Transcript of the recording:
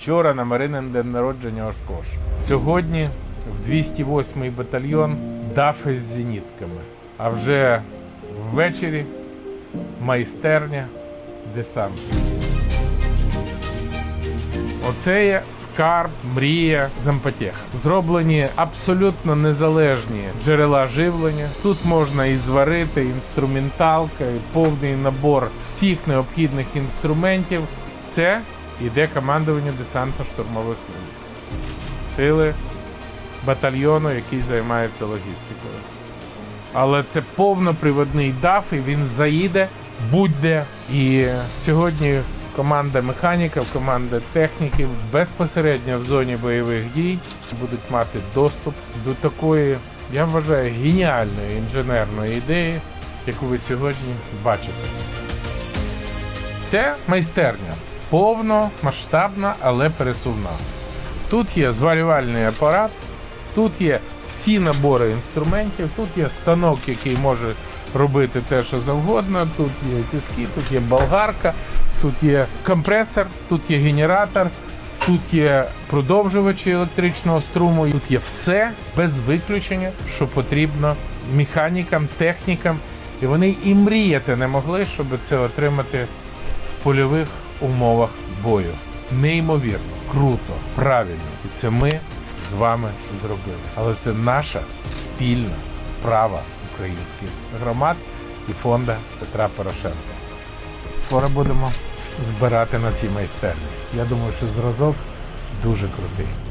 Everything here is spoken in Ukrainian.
Вчора на Маринин день народження Ошкош. Сьогодні в 208-й батальйон дафи з зенітками. А вже ввечері майстерня десанту. Оце є скарб, мрія Зампотех. Зроблені абсолютно незалежні джерела живлення. Тут можна і зварити інструменталка, і повний набор всіх необхідних інструментів. Це іде командування десантно-штурмових військ. Сили батальйону, який займається логістикою. Але це повноприводний даф, і він заїде будь-де. І сьогодні команда механіків, команда техніків безпосередньо в зоні бойових дій будуть мати доступ до такої, я вважаю, геніальної інженерної ідеї, яку ви сьогодні бачите. Це майстерня повномасштабна, але пересувна. Тут є зварювальний апарат, тут є всі набори інструментів, тут є станок, який може робити те, що завгодно. Тут є тиски, тут є болгарка, тут є компресор, тут є генератор, тут є продовжувачі електричного струму, тут є все без виключення, що потрібно механікам, технікам. І вони і мріяти не могли, щоб це отримати в польових умовах бою. Неймовірно, круто, правильно. І це ми з вами зробили. Але це наша спільна справа українських громад і фонда Петра Порошенка. Скоро будемо збирати на цій майстерні. Я думаю, що зразок дуже крутий.